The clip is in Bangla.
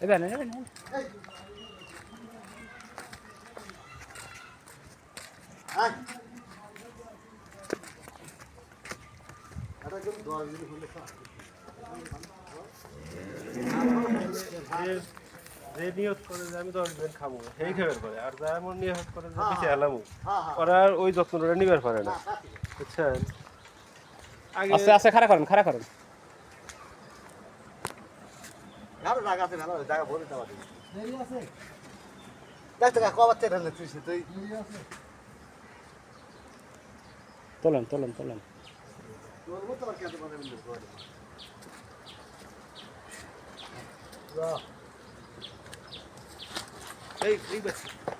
Efendim, efendim. Hadi. Hadi kızım, doğru yüzünü fırlatsa. Hadi. যে নিয়ত করে যে আমি দশ দিন খাব সেই খাবার করে আর যা এমন নিয়ত করে যে হ্যাঁ, পিছিয়ে হ্যাঁ। এলামো হ্যাঁ, হ্যাঁ। ওরা আর ওই যত্নটা নিবার পারে না। বুঝছেন? আগে আস্তে আস্তে খাড়া করেন খাড়া করেন। তোলেন তোলেন তোলেন। তোর মতো আর